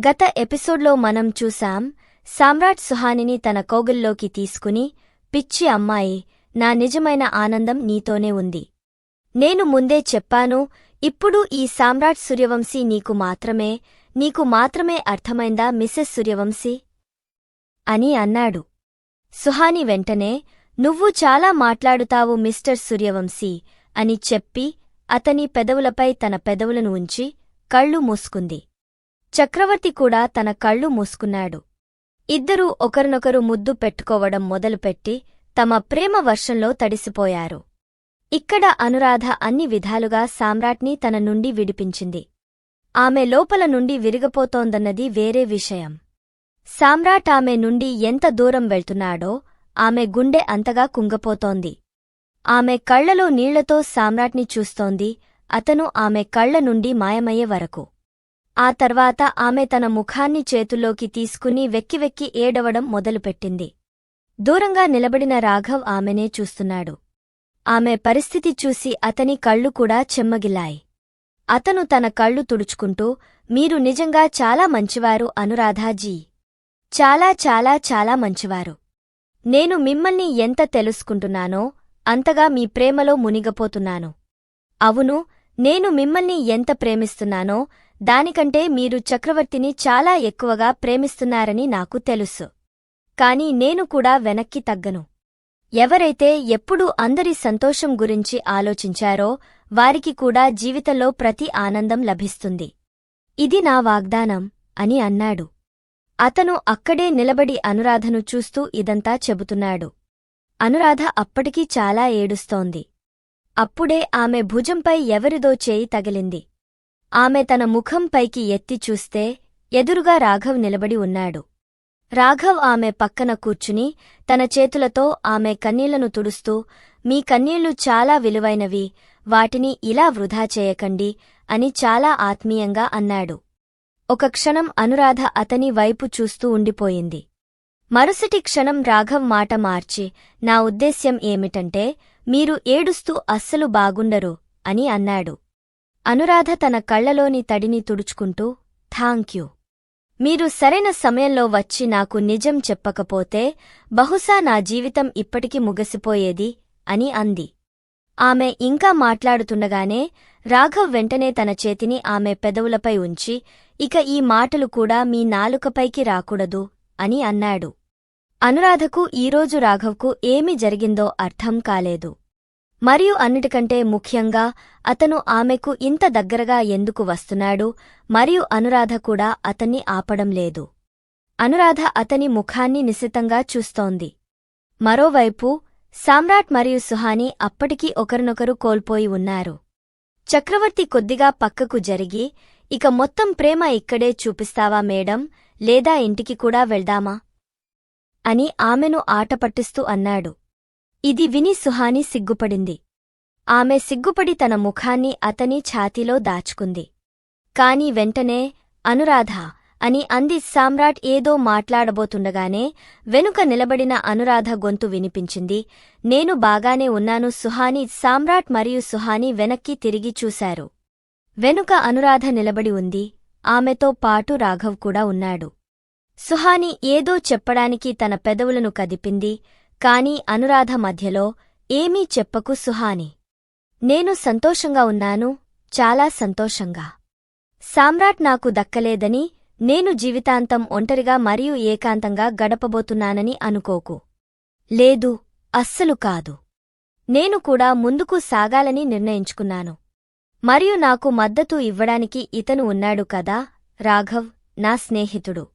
గత ఎపిసోడ్లో మనం చూశాం సామ్రాట్ సుహానిని తన కోగుల్లోకి తీసుకుని పిచ్చి అమ్మాయి నా నిజమైన ఆనందం నీతోనే ఉంది. నేను ముందే చెప్పాను ఇప్పుడు ఈ సామ్రాట్ సూర్యవంశీ నీకు మాత్రమే నీకు మాత్రమే అర్థమైందా మిస్సెస్ సూర్యవంశీ? అని అన్నాడు. సుహాని వెంటనే నువ్వు చాలా మాట్లాడుతావు మిస్టర్ సూర్యవంశీ అని చెప్పి అతని పెదవులపై తన పెదవులను ఉంచి కళ్ళు మూసుకుంది. చక్రవర్తి కూడా తన కళ్ళు మూసుకున్నాడు. ఇద్దరూ ఒకరినొకరు ముద్దు పెట్టుకోవడం మొదలుపెట్టి తమ ప్రేమ వర్షంలో తడిసిపోయారు. ఇక్కడ అనురాధ అన్ని విధాలుగా సామ్రాట్ని తన నుండి విడిపించింది. ఆమె లోపల నుండి విరిగపోతోందన్నది వేరే విషయం. సామ్రాట్ ఆమె నుండి ఎంత దూరం వెళ్తున్నాడో ఆమె గుండె అంతగా కుంగపోతోంది. ఆమె కళ్ళలో నీళ్ళతో సామ్రాట్ని చూస్తోంది అతను ఆమె కళ్ళ నుండి మాయమయ్యే వరకు. ఆ తర్వాత ఆమె తన ముఖాన్ని చేతుల్లోకి తీసుకుని వెక్కివెక్కి ఏడవడం మొదలుపెట్టింది. దూరంగా నిలబడిన రాఘవ్ ఆమెనే చూస్తున్నాడు. ఆమె పరిస్థితి చూసి అతని కళ్ళు కూడా చెమ్మగిల్లాయి అతను తన కళ్ళు తుడుచుకుంటూ మీరు నిజంగా చాలా మంచివారు అనురాధాజీ. చాలా చాలా చాలా మంచివారు. నేను మిమ్మల్ని ఎంత తెలుసుకుంటున్నానో అంతగా మీ ప్రేమలో మునిగపోతున్నాను. అవును నేను మిమ్మల్ని ఎంత ప్రేమిస్తున్నానో దానికంటే మీరు చక్రవర్తిని చాలా ఎక్కువగా ప్రేమిస్తున్నారని నాకు తెలుసు. కాని నేను కూడా వెనక్కి తగ్గను. ఎవరైతే ఎప్పుడూ అందరి సంతోషం గురించి ఆలోచించారో వారికి కూడా జీవితంలో ప్రతి ఆనందం లభిస్తుంది. ఇది నా వాగ్దానం అని అన్నాడు. అతను అక్కడే నిలబడి అనురాధను చూస్తూ ఇదంతా చెబుతున్నాడు. అనురాధ అప్పటికీ చాలా ఏడుస్తోంది. అప్పుడే ఆమె భుజంపై ఎవరిదో చేయి తగిలింది. ఆమె తన ముఖం పైకి ఎత్తి చూస్తే ఎదురుగా రాఘవ్ నిలబడి ఉన్నాడు. రాఘవ్ ఆమె పక్కన కూర్చుని తన చేతులతో ఆమె కన్నీళ్ళను తుడుస్తూ మీ కన్నీళ్ళు చాలా విలువైనవి వాటిని ఇలా వృధా చేయకండి అని చాలా ఆత్మీయంగా అన్నాడు. ఒక క్షణం అనురాధ అతని వైపు చూస్తూ ఉండిపోయింది. మరుసటి క్షణం రాఘవ్ మాట మార్చి నా ఉద్దేశ్యం ఏమిటంటే మీరు ఏడుస్తూ అస్సలు బాగుండరు అని అన్నాడు. అనురాధ తన కళ్ళలోని తడిని తుడుచుకుంటూ థాంక్యూ మీరు సరైన సమయంలో వచ్చి నాకు నిజం చెప్పకపోతే బహుశా నా జీవితం ఇప్పటికి ముగసిపోయేది అని అంది. ఆమె ఇంకా మాట్లాడుతుండగానే రాఘవ్ వెంటనే తన చేతిని ఆమె పెదవులపై ఉంచి ఇక ఈ మాటలు కూడా మీ నాలుకపైకి రాకూడదు అని అన్నాడు. అనురాధకు ఈరోజు రాఘవ్కు ఏమి జరిగిందో అర్థం కాలేదు. మరియు అన్నిటికంటే ముఖ్యంగా అతను ఆమెకు ఇంత దగ్గరగా ఎందుకు వస్తున్నాడు మరియు అనురాధ కూడా అతన్ని ఆపడం లేదు. అనురాధ అతని ముఖాన్ని నిశితంగా చూస్తోంది. మరోవైపు సామ్రాట్ మరియు సుహాని అప్పటికీ ఒకరినొకరు కోల్పోయి ఉన్నారు. చక్రవర్తి కొద్దిగా పక్కకు జరిగి ఇక మొత్తం ప్రేమ ఇక్కడే చూపిస్తావా మేడం? లేదా ఇంటికి కూడా వెళ్దామా అని ఆమెను ఆటపట్టిస్తూ అన్నాడు. ఇది విని సుహాని సిగ్గుపడింది. ఆమె సిగ్గుపడి తన ముఖాన్ని అతని ఛాతీలో దాచుకుంది. కాని వెంటనే అనురాధ అని అంది సామ్రాట్ ఏదో మాట్లాడబోతుండగానే వెనుక నిలబడిన అనురాధ గొంతు వినిపించింది. నేను బాగానే ఉన్నాను సుహాని సామ్రాట్ మరియు సుహాని వెనక్కి తిరిగి చూశారు. వెనుక అనురాధ నిలబడి ఉంది. ఆమెతో పాటు రాఘవ్ కూడా ఉన్నాడు. సుహాని ఏదో చెప్పడానికి తన పెదవులను కదిపింది. కాని అనురాధ మధ్యలో ఏమీ చెప్పకు సుహాని. నేను సంతోషంగా ఉన్నాను చాలా సంతోషంగా. సామ్రాట్ నాకు దక్కలేదని నేను జీవితాంతం ఒంటరిగా మరియు ఏకాంతంగా గడపబోతున్నానని అనుకోకు. లేదు అస్సలు కాదు. నేను కూడా ముందుకు సాగాలని నిర్ణయించుకున్నాను. మరియు నాకు మద్దతు ఇవ్వడానికి ఇతను ఉన్నాడు కదా రాఘవ్ నా స్నేహితుడు.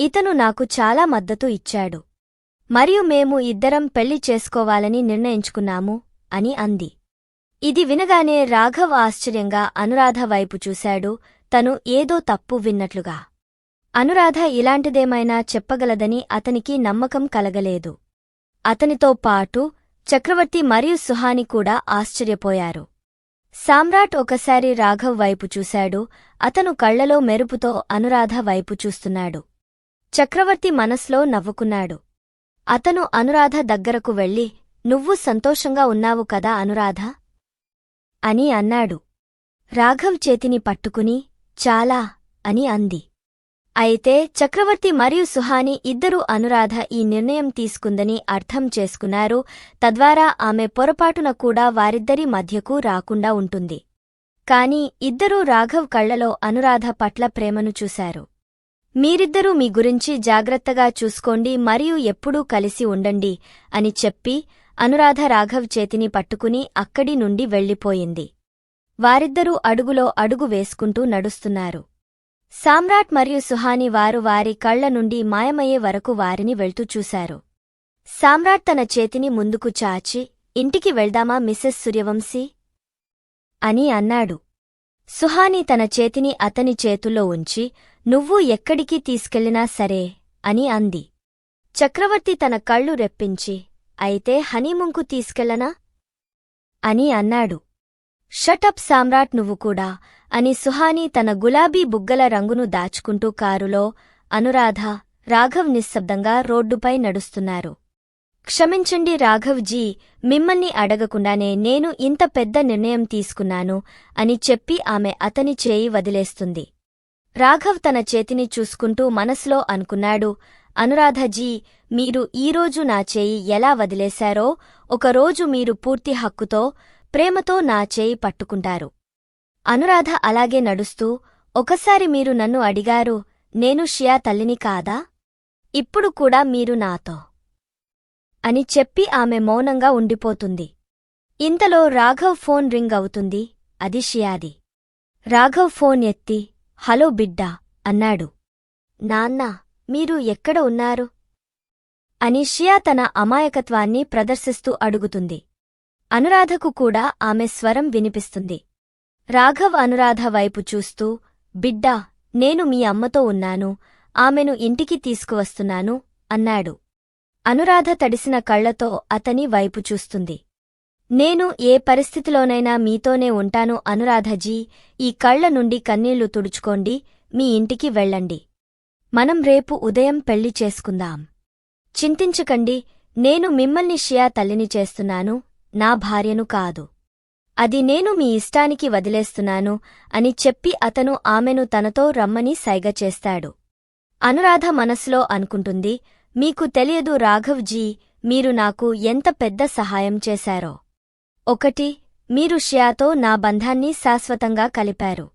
ఇతను నాకు చాలా మద్దతు ఇచ్చాడు. మరియు మేము ఇద్దరం పెళ్ళి చేసుకోవాలని నిర్ణయించుకున్నాము అని అంది. ఇది వినగానే రాఘవ్ ఆశ్చర్యంగా అనురాధ వైపు చూశాడు తను ఏదో తప్పు విన్నట్లుగా. అనురాధ ఇలాంటిదేమైనా చెప్పగలదని అతనికి నమ్మకం కలగలేదు. అతనితో పాటు చక్రవర్తి మరియు సుహాని కూడా ఆశ్చర్యపోయారు. సామ్రాట్ ఒకసారి రాఘవ్ వైపు చూశాడు అతను కళ్ళలో మెరుపుతో అనురాధ వైపు చూస్తున్నాడు. చక్రవర్తి మనస్లో నవ్వుకున్నాడు. అతను అనురాధ దగ్గరకు వెళ్ళి నువ్వు సంతోషంగా ఉన్నావు కదా అనురాధ అని అన్నాడు. రాఘవ్ చేతిని పట్టుకుని చాలా అని అంది. అయితే చక్రవర్తి మరియు సుహాని ఇద్దరూ అనురాధ ఈ నిర్ణయం తీసుకుందని అర్థం చేసుకున్నారు. తద్వారా ఆమె పొరపాటున కూడా వారిద్దరి మధ్యకు రాకుండా ఉంటుంది. కాని ఇద్దరూ రాఘవ్ కళ్ళలో అనురాధ పట్ల ప్రేమను చూశారు. మీరిద్దరూ మీ గురించి జాగ్రత్తగా చూసుకోండి మరియు ఎప్పుడూ కలిసి ఉండండి అని చెప్పి అనురాధ రాఘవ్ చేతిని పట్టుకుని అక్కడి నుండి వెళ్ళిపోయింది. వారిద్దరూ అడుగులో అడుగు వేసుకుంటూ నడుస్తున్నారు. సామ్రాట్ మరియు సుహాని వారు వారి కళ్ళ నుండి మాయమయ్యే వరకు వారిని వెళ్తూ చూశారు. సామ్రాట్ తన చేతిని ముందుకు చాచి ఇంటికి వెళ్దామా మిస్సెస్ సూర్యవంశీ అని అన్నాడు. సుహాని తన చేతిని అతని చేతుల్లో ఉంచి నువ్వు ఎక్కడికి తీసుకెళ్ళినా సరే అని అంది. చక్రవర్తి తన కళ్ళు రెప్పించి అయితే హనీముంకు తీసుకెళ్ళనా అని అన్నాడు. షటప్ సామ్రాట్ నువ్వు కూడా అని సుహాని తన గులాబీ బుగ్గల రంగును దాచుకుంటూ కారులో అనురాధ రాఘవ్ నిశ్శబ్దంగా రోడ్డుపై నడుస్తున్నారు. క్షమించండి రాఘవ్ జీ మిమ్మల్ని అడగకుండానే నేను ఇంత పెద్ద నిర్ణయం తీసుకున్నాను అని చెప్పి ఆమె అతని చేయి వదిలేస్తుంది. రాఘవ్ తన చేతిని చూసుకుంటూ మనసులో అనుకున్నాడు అనురాధజీ మీరు ఈరోజు నా చేయి ఎలా వదిలేశారో ఒకరోజు మీరు పూర్తి హక్కుతో ప్రేమతో నా చేయి పట్టుకుంటారు. అనురాధ అలాగే నడుస్తూ ఒకసారి మీరు నన్ను అడిగారు నేను షియా తల్లిని కాదా? ఇప్పుడు కూడా మీరు నాతో. అని చెప్పి ఆమె మౌనంగా ఉండిపోతుంది. ఇంతలో రాఘవ్ ఫోన్ రింగ్ అవుతుంది. అది షియాది రాఘవ్ ఫోన్ ఎత్తి హలో బిడ్డా అన్నాడు. నాన్న మీరు ఎక్కడ ఉన్నారు అని షియా తన అమాయకత్వాన్ని ప్రదర్శిస్తూ అడుగుతుంది. అనురాధకు కూడా ఆమె స్వరం వినిపిస్తుంది. రాఘవ్ అనురాధ వైపు చూస్తూ బిడ్డా నేను మీ అమ్మతో ఉన్నాను. ఆమెను ఇంటికి తీసుకువస్తున్నాను అన్నాడు. అనురాధ తడిసిన కళ్ళతో అతని వైపు చూస్తుంది. నేను ఏ పరిస్థితిలోనైనా మీతోనే ఉంటాను అనురాధజీ. ఈ కళ్ళ నుండి కన్నీళ్ళు తుడుచుకోండి మీ ఇంటికి వెళ్ళండి. మనం రేపు ఉదయం పెళ్ళి చేసుకుందాం. చింతించకండి నేను మిమ్మల్ని షియా తల్లిని చేస్తున్నాను నా భార్యను కాదు. అది నేను మీ ఇష్టానికి వదిలేస్తున్నాను అని చెప్పి అతను ఆమెను తనతో రమ్మని సైగ చేస్తాడు. అనురాధ మనసులో అనుకుంటుంది మీకు తెలియదు రాఘవ్ జీ మీరు నాకు ఎంత పెద్ద సహాయం చేశారో. ఒకటి మీరు షియాతో నా బంధాన్ని శాశ్వతంగా కలిపారు.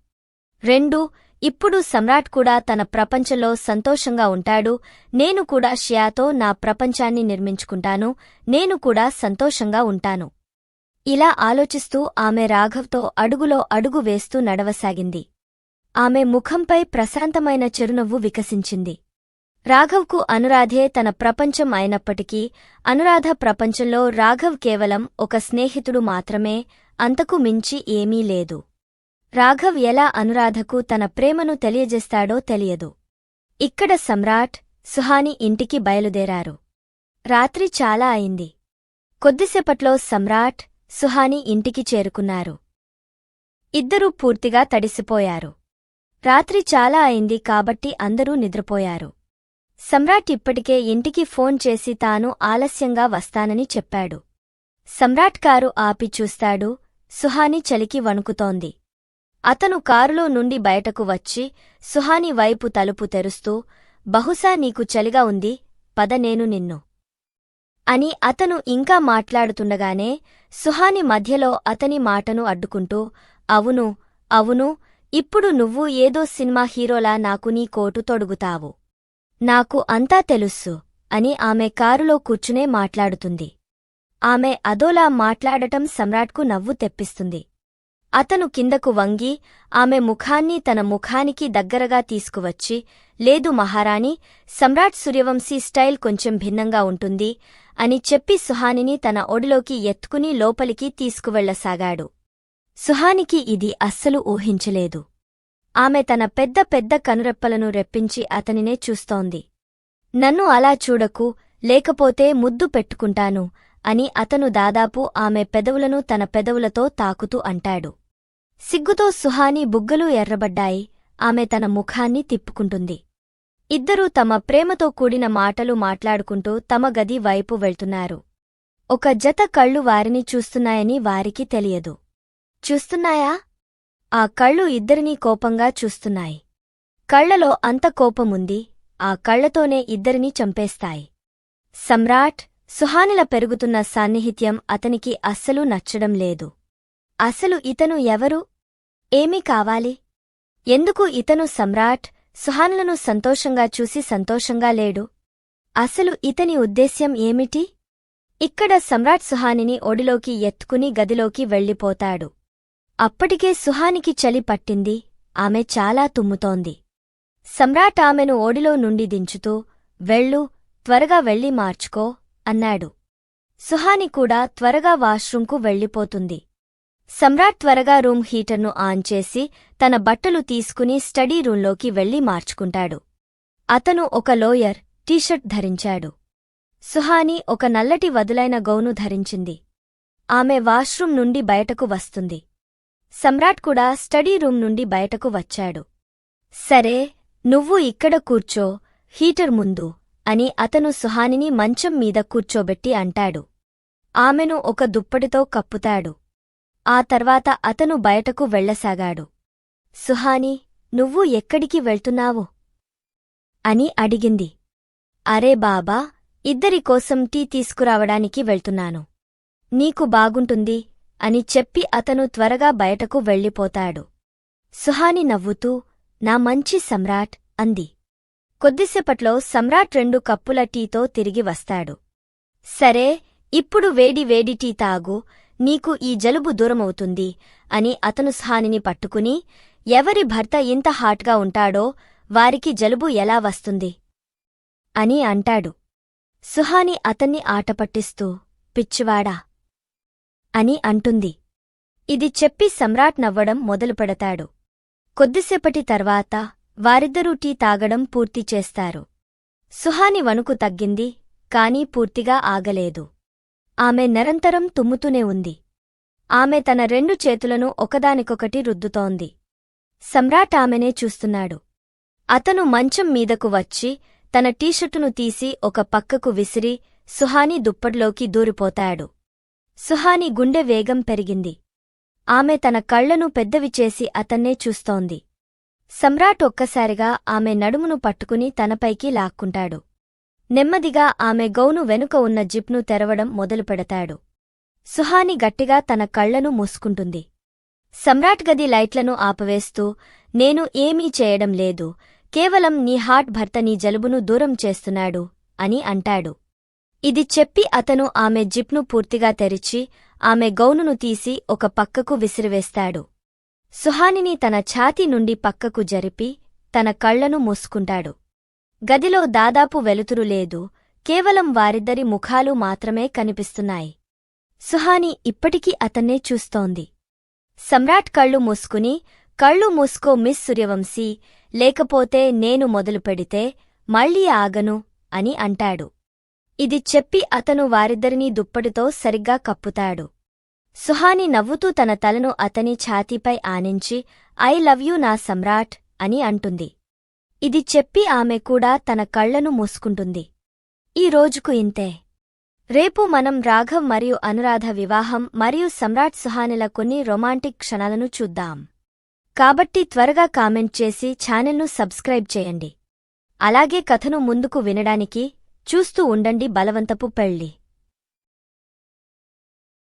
రెండు ఇప్పుడు సమ్రాట్ కూడా తన ప్రపంచంలో సంతోషంగా ఉంటాడు నేను కూడా షియాతో నా ప్రపంచాన్ని నిర్మించుకుంటాను నేను కూడా సంతోషంగా ఉంటాను. ఇలా ఆలోచిస్తూ ఆమె రాఘవ్తో అడుగులో అడుగు వేస్తూ నడవసాగింది. ఆమె ముఖంపై ప్రశాంతమైన చిరునవ్వు వికసించింది. రాఘవ్కు అనురాధే తన ప్రపంచం అయినప్పటికీ అనురాధ ప్రపంచంలో రాఘవ్ కేవలం ఒక స్నేహితుడు మాత్రమే అంతకు మించి ఏమీ లేదు. రాఘవ్ ఎలా అనురాధకు తన ప్రేమను తెలియజేస్తాడో తెలియదు. ఇక్కడ సమ్రాట్ సుహాని ఇంటికి బయలుదేరారు. రాత్రి చాలా అయింది. కొద్దిసేపట్లో సమ్రాట్ సుహాని ఇంటికి చేరుకున్నారు. ఇద్దరూ పూర్తిగా తడిసిపోయారు. రాత్రి చాలా అయింది కాబట్టి అందరూ నిద్రపోయారు. సమ్రాట్ ఇప్పటికే ఇంటికి ఫోన్ చేసి తాను ఆలస్యంగా వస్తానని చెప్పాడు. సమ్రాట్ కారు ఆపి చూస్తాడు. సుహాని చలికి వణుకుతోంది. అతను కారులో నుండి బయటకు వచ్చి సుహాని వైపు తలుపు తెరుస్తూ బహుశా నీకు చలిగా ఉంది పద నేను నిన్ను అని అతను ఇంకా మాట్లాడుతుండగానే సుహాని మధ్యలో అతని మాటను అడ్డుకుంటూ అవును అవును ఇప్పుడు నువ్వు ఏదో సినిమా హీరోలా నాకు నీ కోటు తొడుగుతావు. నాకు అంతా తెలుస్సు అని ఆమె కారులో కూర్చునే మాట్లాడుతుంది. ఆమె అదోలా మాట్లాడటం సమ్రాట్కు నవ్వు తెప్పిస్తుంది. అతను కిందకు వంగి ఆమె ముఖాన్ని తన ముఖానికి దగ్గరగా తీసుకువచ్చి లేదు మహారాణి సమ్రాట్ సూర్యవంశీ స్టైల్ కొంచెం భిన్నంగా ఉంటుంది అని చెప్పి సుహానిని తన ఒడిలోకి ఎత్తుకుని లోపలికి తీసుకువెళ్ళసాగాడు సుహానికి ఇది అస్సలు ఊహించలేదు. ఆమె తన పెద్ద పెద్ద కనురెప్పలను రెప్పించి అతనినే చూస్తోంది. నన్ను అలా చూడకు లేకపోతే ముద్దు పెట్టుకుంటాను అని అతను దాదాపు ఆమె పెదవులను తన పెదవులతో తాకుతూ అంటాడు. సిగ్గుతో సుహాని బుగ్గలు ఎర్రబడ్డాయి ఆమె తన ముఖాన్ని తిప్పుకుంటుంది. ఇద్దరూ తమ ప్రేమతో కూడిన మాటలు మాట్లాడుకుంటూ తమ గది వైపు వెళ్తున్నారు. ఒక జత కళ్ళు వారిని చూస్తున్నాయని వారికి తెలియదు. చూస్తున్నాయా? ఆ కళ్ళు ఇద్దరినీ కోపంగా చూస్తున్నాయి. కళ్ళలో అంత కోపముంది ఆ కళ్ళతోనే ఇద్దరినీ చంపేస్తాయి. సమ్రాట్ సుహానిల పెరుగుతున్న సాన్నిహిత్యం అతనికి అస్సలు నచ్చడం లేదు. అసలు ఇతను ఎవరు? ఏమీ కావాలి? ఎందుకు ఇతను సమ్రాట్ సుహానులను సంతోషంగా చూసి సంతోషంగా లేడు? అసలు ఇతని ఉద్దేశ్యం ఏమిటి? ఇక్కడ సమ్రాట్ సుహానిని ఒడిలోకి ఎత్తుకుని గదిలోకి వెళ్ళిపోతాడు. అప్పటికే సుహానికి చలి పట్టింది. ఆమె చాలా తుమ్ముతోంది. సమ్రాట్ ఆమెను ఓడిలో నుండి దించుతూ వెళ్ళు త్వరగా వెళ్ళి మార్చుకో అన్నాడు. సుహాని కూడా త్వరగా వాష్రూంకు వెళ్ళిపోతుంది. సమ్రాట్ త్వరగా రూమ్ హీటర్ను ఆన్ చేసి తన బట్టలు తీసుకుని స్టడీ రూంలోకి వెళ్ళి మార్చుకుంటాడు. అతను ఒక లోయర్ టీషర్ట్ ధరించాడు. సుహాని ఒక నల్లటి వదులైన గౌను ధరించింది. ఆమె వాష్రూం నుండి బయటకు వస్తుంది. సమ్రాట్ కూడా స్టడీ రూం నుండి బయటకు వచ్చాడు. సరే నువ్వు ఇక్కడ కూర్చో హీటర్ ముందు అని అతను సుహానిని మంచం మీద కూర్చోబెట్టి అంటాడు. ఆమెను ఒక దుప్పటితో కప్పుతాడు. ఆ తర్వాత అతను బయటకు వెళ్ళసాగాడు. సుహాని నువ్వు ఎక్కడికి వెళ్తున్నావు? అని అడిగింది. అరే బాబా ఇద్దరి కోసం టీ తీసుకురావడానికి వెళ్తున్నాను. నీకు బాగుంటుంది అని చెప్పి అతను త్వరగా బయటకు వెళ్ళిపోతాడు. సుహాని నవ్వుతూ నా మంచి సమ్రాట్ అంది. కొద్దిసేపట్లో సమ్రాట్ రెండు కప్పుల టీతో తిరిగి వస్తాడు. సరే ఇప్పుడు వేడి వేడి టీ తాగు నీకు ఈ జలుబు దూరమవుతుంది అని అతను సుహానిని పట్టుకుని ఎవరి భర్త ఇంత హాట్గా ఉంటాడో వారికి జలుబు ఎలా వస్తుంది? అని అంటాడు. సుహాని అతన్ని ఆటపట్టిస్తూ పిచ్చివాడా అని అంటుంది. ఇది చెప్పి సమ్రాట్ నవ్వడం మొదలుపెడతాడు కొద్దిసేపటి తర్వాత వారిద్దరూ టీ తాగడం పూర్తి చేస్తారు. సుహాని వణుకు తగ్గింది కాని పూర్తిగా ఆగలేదు. ఆమె నిరంతరం తుమ్ముతూనే ఉంది. ఆమె తన రెండు చేతులను ఒకదానికొకటి రుద్దుతోంది. సమ్రాట్ ఆమెనే చూస్తున్నాడు. అతను మంచం మీదకు వచ్చి తన టీషర్టును తీసి ఒక పక్కకు విసిరి సుహాని దుప్పట్లోకి దూరిపోతాడు. సుహాని గుండె వేగం పెరిగింది. ఆమె తన కళ్ళను పెద్దవి చేసి అతన్నే చూస్తోంది. సమ్రాట్ ఒక్కసారిగా ఆమె నడుమును పట్టుకుని తనపైకి లాక్కుంటాడు. నెమ్మదిగా ఆమె గౌను వెనుక ఉన్న జిప్ను తెరవడం మొదలుపెడతాడు సుహాని గట్టిగా తన కళ్ళను మూసుకుంటుంది. సమ్రాట్ గది లైట్లను ఆపవేస్తూ నేను ఏమీ చేయడం లేదు. కేవలం నీ హాట్ భర్త నీ జలుబును దూరం చేస్తున్నాడు అని అంటాడు. ఇది చెప్పి అతను ఆమె జిప్ను పూర్తిగా తెరిచి ఆమె గౌనును తీసి ఒక పక్కకు విసిరివేస్తాడు. సుహానిని తన ఛాతీ నుండి పక్కకు జరిపి తన కళ్ళను మూసుకుంటాడు. గదిలో దాదాపు వెలుతురు లేదు కేవలం వారిద్దరి ముఖాలు మాత్రమే కనిపిస్తున్నాయి. సుహాని ఇప్పటికీ అతన్నే చూస్తోంది. సమ్రాట్ కళ్ళు మూసుకుని కళ్ళు మూసుకో మిస్ సూర్యవంశీ లేకపోతే నేను మొదలు పెడితే మళ్ళీ ఆగను అని అంటాడు. ఇది చెప్పి అతను వారిద్దరినీ దుప్పటితో సరిగ్గా కప్పుతాడు. సుహాని నవ్వుతూ తన తలను అతని ఛాతీపై ఆనించి ఐ లవ్ యూ నా సమ్రాట్ అని అంటుంది. ఇది చెప్పి ఆమె కూడా తన కళ్ళను మూసుకుంటుంది. ఈ రోజుకు ఇంతే. రేపు మనం రాఘవ్ మరియు అనురాధ వివాహం మరియు సమ్రాట్ సుహానిల కొన్ని రొమాంటిక్ క్షణాలను చూద్దాం. కాబట్టి త్వరగా కామెంట్ చేసి ఛానల్ను సబ్స్క్రైబ్ చేయండి. అలాగే కథను ముందుకు వినడానికి చూస్తూ ఉండండి బలవంతపు పెళ్ళి